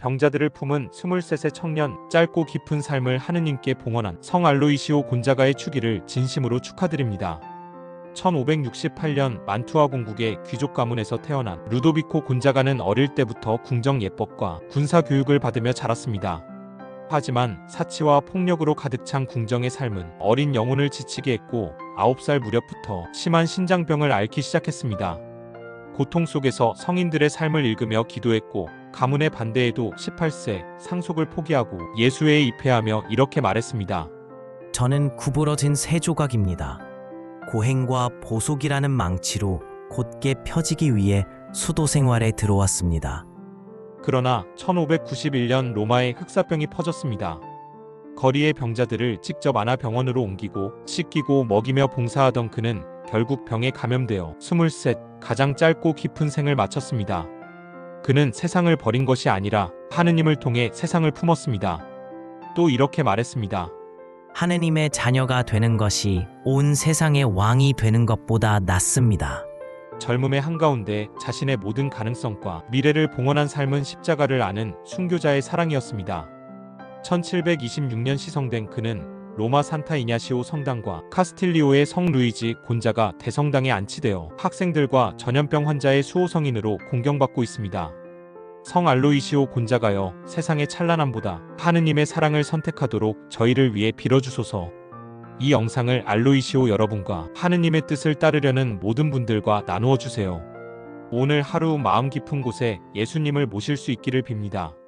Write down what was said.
병자들을 품은 23세 청년, 짧고 깊은 삶을 하느님께 봉헌한 성 알로이시오 곤자가의 추기를 진심으로 축하드립니다. 1568년 만투아 공국의 귀족 가문에서 태어난 루도비코 곤자가는 어릴 때부터 궁정 예법과 군사 교육을 받으며 자랐습니다. 하지만 사치와 폭력으로 가득 찬 궁정의 삶은 어린 영혼을 지치게 했고 9살 무렵부터 심한 신장병을 앓기 시작했습니다. 고통 속에서 성인들의 삶을 읽으며 기도했고 가문의 반대에도 18세 상속을 포기하고 예수에 입회하며 이렇게 말했습니다. 저는 구부러진 새 조각입니다. 고행과 보속이라는 망치로 곧게 펴지기 위해 수도 생활에 들어왔습니다. 그러나 1591년 로마에 흑사병이 퍼졌습니다. 거리의 병자들을 직접 안아 병원으로 옮기고 씻기고 먹이며 봉사하던 그는 결국 병에 감염되어 23 가장 짧고 깊은 생을 마쳤습니다. 그는 세상을 버린 것이 아니라 하느님을 통해 세상을 품었습니다. 또 이렇게 말했습니다. 하느님의 자녀가 되는 것이 온 세상의 왕이 되는 것보다 낫습니다. 젊음의 한가운데 자신의 모든 가능성과 미래를 봉헌한 삶은 십자가를 아는 순교자의 사랑이었습니다. 1726년 시성된 그는 로마 산타 이냐시오 성당과 카스틸리오의 성 루이지 곤자가 대성당에 안치되어 학생들과 전염병 환자의 수호 성인으로 공경받고 있습니다. 성 알로이시오 곤자가여 세상의 찬란함보다 하느님의 사랑을 선택하도록 저희를 위해 빌어주소서. 이 영상을 알로이시오 여러분과 하느님의 뜻을 따르려는 모든 분들과 나누어 주세요. 오늘 하루 마음 깊은 곳에 예수님을 모실 수 있기를 빕니다.